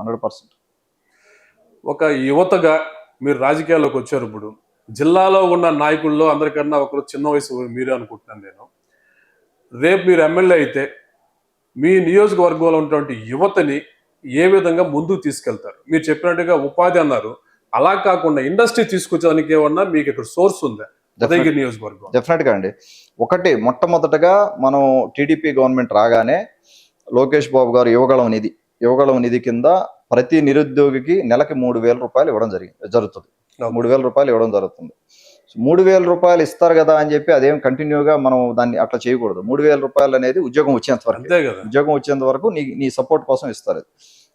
Speaker 2: hundred percent.
Speaker 1: ఒక యువతగా మీరు రాజకీయాల్లోకి వచ్చారు ఇప్పుడు. జిల్లాలో ఉన్న నాయకుల్లో అందరికన్నా ఒకరు చిన్న వయసు మీరే అనుకుంటున్నాను నేను. రేపు మీరు ఎమ్మెల్యే అయితే మీ నియోజకవర్గంలో ఉన్నటువంటి యువతని ఏ విధంగా ముందుకు తీసుకెళ్తారు? మీరు చెప్పినట్టుగా ఉపాధి అన్నారు. అలా కాకుండా ఇండస్ట్రీ తీసుకొచ్చడానికి ఏమన్నా మీకు ఇక్కడ సోర్స్ ఉందా? ఉదయగిరి నియోజకవర్గం
Speaker 2: డెఫినెట్గా అండి. ఒకటి మొట్టమొదటగా మనం టీడీపీ గవర్నమెంట్ రాగానే లోకేష్ బాబు గారు యువగళం నిధి యువగళం నిధి కింద ప్రతి నిరుద్యోగికి నెలకి మూడు వేల రూపాయలు ఇవ్వడం జరిగింది జరుగుతుంది. మూడు వేల రూపాయలు ఇవ్వడం జరుగుతుంది. మూడు వేల రూపాయలు ఇస్తారు కదా అని చెప్పి అదేం కంటిన్యూగా మనం దాన్ని అట్లా చేయకూడదు. మూడు వేల రూపాయలు అనేది ఉద్యోగం వచ్చేంత వరకు. ఉద్యోగం వచ్చేంత వరకు నీ నీ సపోర్ట్ కోసం ఇస్తారు.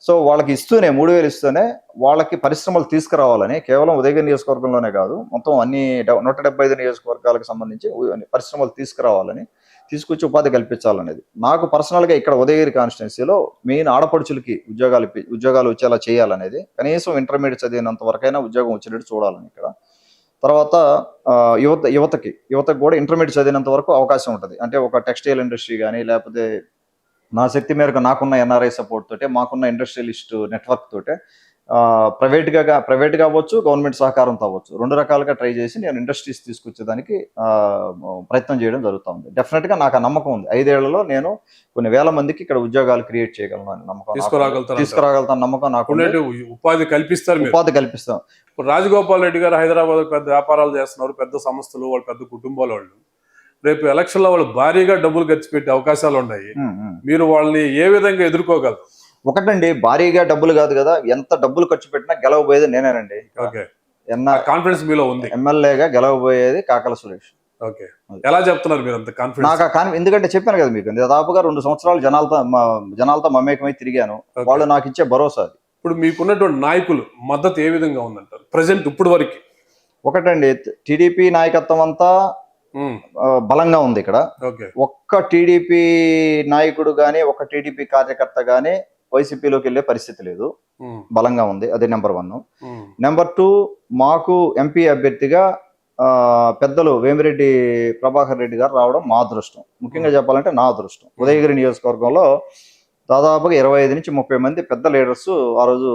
Speaker 2: సో వాళ్ళకి ఇస్తూనే మూడు వేలు ఇస్తూనే వాళ్ళకి పరిశ్రమలు తీసుకురావాలని కేవలం ఉదయగిరి నియోజకవర్గంలోనే కాదు మొత్తం అన్ని నూట డెబ్బై ఐదు నియోజకవర్గాలకు సంబంధించి పరిశ్రమలు తీసుకురావాలని తీసుకొచ్చి ఉపాధి కల్పించాలనేది. నాకు పర్సనల్గా ఇక్కడ ఉదయగిరి కాన్స్టిట్యున్సీలో మెయిన్ ఆడపడుచులకి ఉద్యోగాలు ఉద్యోగాలు వచ్చేలా చేయాలనేది. కనీసం ఇంటర్మీడియట్ చదివినంత వరకైనా ఉద్యోగం వచ్చేటట్టు చూడాలని ఇక్కడ. తర్వాత యువత యువతకి యువతకు కూడా ఇంటర్మీడియట్ చదివినంత వరకు అవకాశం ఉంటుంది. అంటే ఒక టెక్స్టైల్ ఇండస్ట్రీ కానీ లేకపోతే నా శక్తి మేరకు నాకున్న ఎన్ఆర్ఐ సపోర్ట్ తోటే మాకున్న ఇండస్ట్రియలిస్ట్ నెట్వర్క్ తోటే ప్రైవేట్గా ప్రైవేట్ కావచ్చు గవర్నమెంట్ సహకారంతో అవ్వచ్చు. రెండు రకాలుగా ట్రై చేసి నేను ఇండస్ట్రీస్ తీసుకొచ్చేదానికి ప్రయత్నం చేయడం జరుగుతూ ఉంది. డెఫినెట్గా నాకు ఆ నమ్మకం ఉంది. ఐదేళ్ళలో నేను కొన్ని వేల మందికి ఇక్కడ ఉద్యోగాలు క్రియేట్ చేయగలను అని నమ్మకం.
Speaker 1: తీసుకురాగలుగుతారు
Speaker 2: తీసుకురాగలుగుతాను నమ్మకం నాకు
Speaker 1: ఉపాధి కల్పిస్తారు
Speaker 2: ఉపాధి కల్పిస్తాం.
Speaker 1: ఇప్పుడు రాజగోపాల్ రెడ్డి గారు హైదరాబాద్ పెద్ద వ్యాపారాలు చేస్తున్నారు పెద్ద సంస్థలు వాళ్ళ పెద్ద కుటుంబాల వాళ్ళు. రేపు ఎలక్షన్లో వాళ్ళు భారీగా డబ్బులు ఖర్చు పెట్టే అవకాశాలు ఉన్నాయి. మీరు వాళ్ళని ఏ విధంగా ఎదుర్కోగలరు?
Speaker 2: ఒకటండి భారీగా డబ్బులు కాదు కదా. ఎంత డబ్బులు ఖర్చు పెట్టినా గెలవబోయేది నేనేనండి.
Speaker 1: ఓకే.
Speaker 2: ఎన్న
Speaker 1: కాన్ఫిడెన్స్ మీలో ఉంది.
Speaker 2: ఎమ్మెల్యేగా గెలవబోయేది కాకల సురేష్.
Speaker 1: ఓకే. ఎలా చెప్తున్నారు మీరు అంత కాన్ఫిడెన్స్
Speaker 2: నాకు కాన్ ఎందుకంటే చెప్పాను కదా మీకు దాదాపుగా రెండు సంవత్సరాలు జనాలతో జనాలతో మమేకమై తిరిగాను. వాళ్ళు నాకు ఇచ్చే భరోసా అది.
Speaker 1: ఇప్పుడు మీకున్నటువంటి నాయకులు మద్దతు ఏ విధంగా ఉందంటారు? ప్రజెంట్ ఇప్పుడు వరకు.
Speaker 2: ఒకటండి టీడీపీ నాయకత్వం అంతా బలంగా ఉంది ఇక్కడ. ఒక్క టీడీపీ నాయకుడు గాని ఒక టీడీపీ కార్యకర్త గాని వైసీపీలోకి వెళ్ళే పరిస్థితి లేదు. బలంగా ఉంది. అది నెంబర్ వన్ నెంబర్ టూ మాకు ఎంపీ అభ్యర్థిగా పెద్దలు వేమిరెడ్డి ప్రభాకర్ రెడ్డి గారు రావడం మా అదృష్టం. ముఖ్యంగా చెప్పాలంటే నా అదృష్టం. ఉదయగిరి నియోజకవర్గంలో దాదాపుగా ఇరవై ఐదు నుంచి ముప్పై మంది పెద్ద లీడర్స్ ఆ రోజు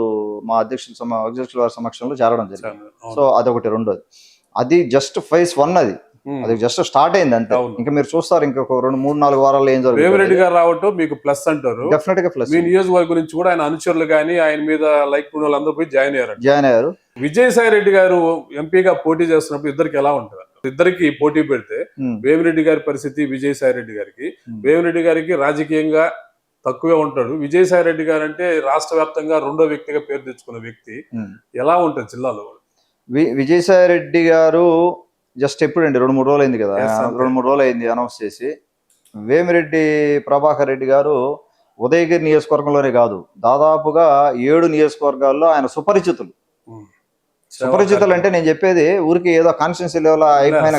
Speaker 2: మా అధ్యక్షుల సమ అధ్యక్షుల వారి సమక్షంలో చేరడం జరిగింది. సో అదొకటి రెండోది. అది జస్ట్ ఫైస్ వన్ అది. అది జస్ట్ స్టార్ట్ అయింది అంతే. ఇంకా మీరు చూస్తారు ఇంకొక రెండు మూడు నాలుగు వారాల్లో ఏం
Speaker 1: రేవంత్ రెడ్డి
Speaker 2: జరుగుతుంది
Speaker 1: గారు రావటం మీకు ప్లస్ అంటారు.
Speaker 2: డెఫినెట్గా ప్లస్
Speaker 1: మీ నియోజకవర్గం నుంచి కూడా ఆయన అనుచరులు కానీ ఆయన మీద లైక్ ఉన్న వాళ్ళందరూ పోయి జాయిన్ అయ్యారంట
Speaker 2: జాయిన్ అయ్యారు.
Speaker 1: విజయసాయి రెడ్డి గారు ఎంపీగా పోటీ చేస్తున్నప్పుడు ఇద్దరికి ఎలా ఉంటుంది? ఇద్దరికి పోటీ పెడితే వేమిరెడ్డి గారి పరిస్థితి విజయసాయి రెడ్డి గారికి. వేమిరెడ్డి గారికి రాజకీయంగా తక్కువే ఉంటాడు. విజయసాయి రెడ్డి గారు అంటే రాష్ట్ర వ్యాప్తంగా రెండో వ్యక్తిగా పేరు తెచ్చుకున్న వ్యక్తి. ఎలా ఉంటుంది జిల్లాలో?
Speaker 2: వి- విజయసాయి రెడ్డి గారు జస్ట్ ఎప్పుడండి? రెండు మూడు రోజులు అయింది కదా. రెండు మూడు రోజులు అయింది అనౌన్స్ చేసి. వేమిరెడ్డి ప్రభాకర్ రెడ్డి గారు ఉదయగిరి నియోజకవర్గంలోనే కాదు. దాదాపుగా ఏడు నియోజకవర్గాల్లో ఆయన సుపరిచితులు. సుపరిచితులు అంటే నేను చెప్పేది ఊరికి ఏదో కాన్స్టిట్యూన్సీ లెవెల్ అయిపోయిన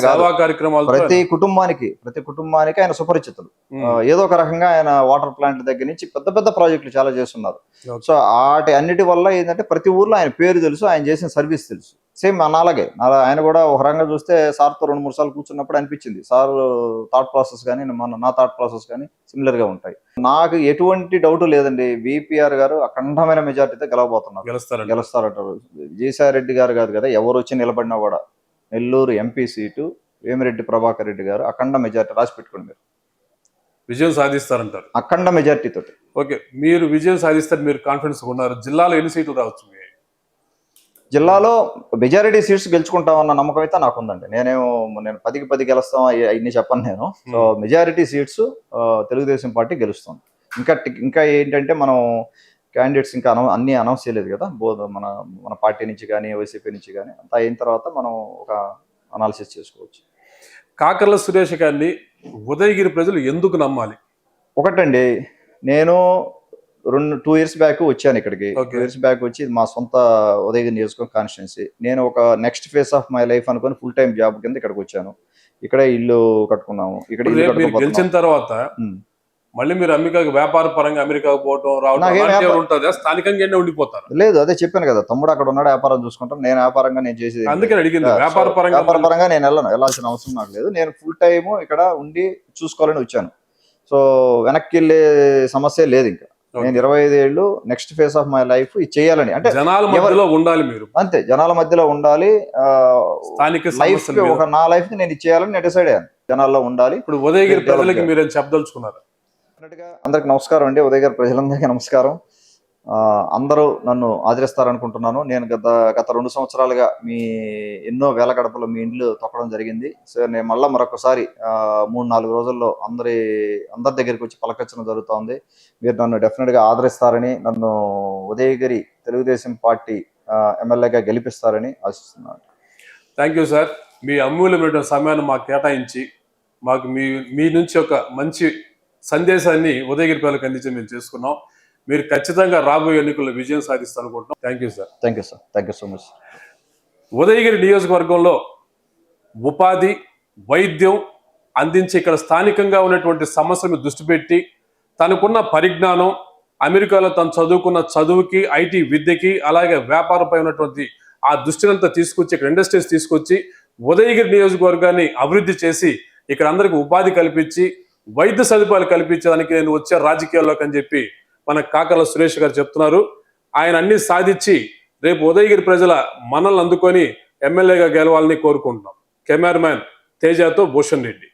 Speaker 2: ప్రతి కుటుంబానికి ప్రతి కుటుంబానికి ఆయన సుపరిచితులు. ఏదో ఒక రకంగా ఆయన వాటర్ ప్లాంట్ దగ్గర నుంచి పెద్ద పెద్ద ప్రాజెక్టులు చాలా చేస్తున్నారు. సో వాటి అన్నిటి వల్ల ఏంటంటే ప్రతి ఊర్లో ఆయన పేరు తెలుసు ఆయన చేసిన సర్వీస్ తెలుసు. సేమ్ అలాగే నా- ఆయన కూడా ఒక రకంగా చూస్తే సార్తో రెండు మూడు సార్లు కూర్చున్నప్పుడు అనిపించింది. సార్ థాట్ ప్రాసెస్ కానీ మన నా థాట్ ప్రాసెస్ కానీ సిమిలర్గా ఉంటాయి. నాకు ఎటువంటి డౌట్ లేదండి. విపిఆర్ గారు అఖండమైన మెజార్టీతో గెలవబోతున్నారు. గెలుస్తారంటారు విజయసాయి రెడ్డి గారు కాదు కదా ఎవరు వచ్చి నిలబడినా కూడా నెల్లూరు ఎంపీ సీటు వేమిరెడ్డి ప్రభాకర్ రెడ్డి గారు అఖండ మెజార్టీ రాసి పెట్టుకోండి మీరు.
Speaker 1: విజయం సాధిస్తారంటారు.
Speaker 2: అఖండ మెజార్టీ తోటి.
Speaker 1: ఓకే. మీరు విజయం సాధిస్తారు మీరు కాన్ఫిడెన్స్ ఉన్నారు. జిల్లాలో ఎన్ని సీట్లు రావచ్చు
Speaker 2: జిల్లాలో మెజారిటీ సీట్స్ గెలుచుకుంటామన్న నమ్మకం అయితే నాకు ఉందండి నేనేమో నేను పదికి పది గెలుస్తాం ఇన్ని చెప్పను నేను. So majority seats Telugu Desam party గెలుస్తుంది. ఇంకా ఇంకా ఏంటంటే మనం క్యాండిడేట్స్ ఇంకా అనౌ అన్ని అనౌన్స్ చేయలేదు కదా. బోధ మన మన పార్టీ నుంచి కానీ వైసీపీ నుంచి కానీ అంతా అయిన తర్వాత మనం ఒక అనాలిసిస్ చేసుకోవచ్చు.
Speaker 1: కాకర్ల సురేష్ గారిని ఉదయగిరి ప్రజలు ఎందుకు నమ్మాలి?
Speaker 2: ఒకటండి నేను రెండు టూ ఇయర్స్ బ్యాక్ వచ్చాను ఇక్కడికి. టూ ఇయర్స్ బ్యాక్ వచ్చి మా సొంత ఉదయగిరి నియోజకవర్గం కాన్స్టిట్యున్సీ నేను ఒక next phase of my life అనుకుని ఫుల్ టైం జాబ్ కింద ఇక్కడికి వచ్చాను ఇక్కడే ఇల్లు కట్టుకున్నాము ఇక్కడ
Speaker 1: గెలిచిన. తర్వాత. మళ్ళీ మీరు అమెరికాకి వ్యాపార పరంగా అమెరికాకు పోవటం ఉంటుందా స్థానికంగా ఉండిపోతారు
Speaker 2: లేదు అదే చెప్పాను కదా తమ్ముడు అక్కడ ఉన్నాడు వ్యాపారం చూసుకుంటాం నేను వ్యాపారంగా నేను చేసేది
Speaker 1: అందుకని అడిగింది. వ్యాపార పరంగా
Speaker 2: వ్యాపార పరంగా నేను వెళ్ళను వెళ్ళాల్సిన అవసరం నాకు లేదు నేను ఫుల్ టైం ఇక్కడ ఉండి చూసుకోవాలని వచ్చాను సో వెనక్కి వెళ్ళే సమస్య లేదు ఇంకా. నేను ఇరవై ఐదు ఏళ్ళు next phase of my life ఇది చేయాలని. అంటే
Speaker 1: జనాల మధ్యలో ఉండాలి మీరు.
Speaker 2: అంతే జనాల మధ్యలో ఉండాలి
Speaker 1: స్థానిక
Speaker 2: లైఫ్. ఒక నా లైఫ్ని నేను ఇచ్చేయాలని నేను డిసైడ్ అయ్యాను. జనాల్లో ఉండాలి
Speaker 1: ఇప్పుడు ఉదయగిరి
Speaker 2: మీరు
Speaker 1: ప్రజలకి మీరేం చెప్పదలుచుకున్నారు?
Speaker 2: అందరికి నమస్కారం అండి. ఉదయ్ గారి ప్రజలందరికీ నమస్కారం. అందరూ నన్ను ఆదరిస్తారనుకుంటున్నాను. నేను గత గత రెండు సంవత్సరాలుగా మీ ఎన్నో వేల గడపలు మీ ఇండ్లు తొక్కడం జరిగింది. సో నేను మళ్ళీ మరొకసారి మూడు నాలుగు రోజుల్లో అందరి అందరి దగ్గరికి వచ్చి పలకరించడం జరుగుతోంది. మీరు నన్ను డెఫినెట్గా ఆదరిస్తారని నన్ను ఉదయగిరి తెలుగుదేశం పార్టీ ఎమ్మెల్యేగా గెలిపిస్తారని ఆశిస్తున్నాను.
Speaker 1: థ్యాంక్ యూ సార్ మీ అమూల్యమైన సమయాన్ని మాకు కేటాయించి మాకు మీ మీ నుంచి ఒక మంచి సందేశాన్ని ఉదయగిరి ప్రజలకు అందించి మేము చేసుకున్నాం. మీరు ఖచ్చితంగా రాబోయే ఎన్నికల్లో విజయం సాధిస్తారు అనుకుంటున్నాం. Thank you sir
Speaker 2: thank you sir thank you so much
Speaker 1: Udayagiri నియోజకవర్గంలో ఉపాధి వైద్యం అందించి ఇక్కడ స్థానికంగా ఉన్నటువంటి సమస్యలను దృష్టి పెట్టి తనకున్న పరిజ్ఞానం అమెరికాలో తను చదువుకున్న చదువుకి ఐటీ విద్యకి అలాగే వ్యాపారంపై ఉన్నటువంటి ఆ దృష్టినంతా తీసుకొచ్చి ఇక్కడ ఇండస్ట్రీస్ తీసుకొచ్చి ఉదయగిరి నియోజకవర్గాన్ని అభివృద్ధి చేసి ఇక్కడ అందరికి ఉపాధి కల్పించి వైద్య సదుపాయాలు కల్పించడానికి నేను వచ్చే రాజకీయాల్లోకి అని చెప్పి మన కాకర్ల సురేష్ గారు చెప్తున్నారు. ఆయన అన్ని సాధించి రేపు ఉదయగిరి ప్రజల మనల్ని అందుకొని ఎమ్మెల్యేగా గెలవాలని కోరుకుంటున్నాం. కెమెరామ్యాన్ తేజాతో భూషణ్ రెడ్డి.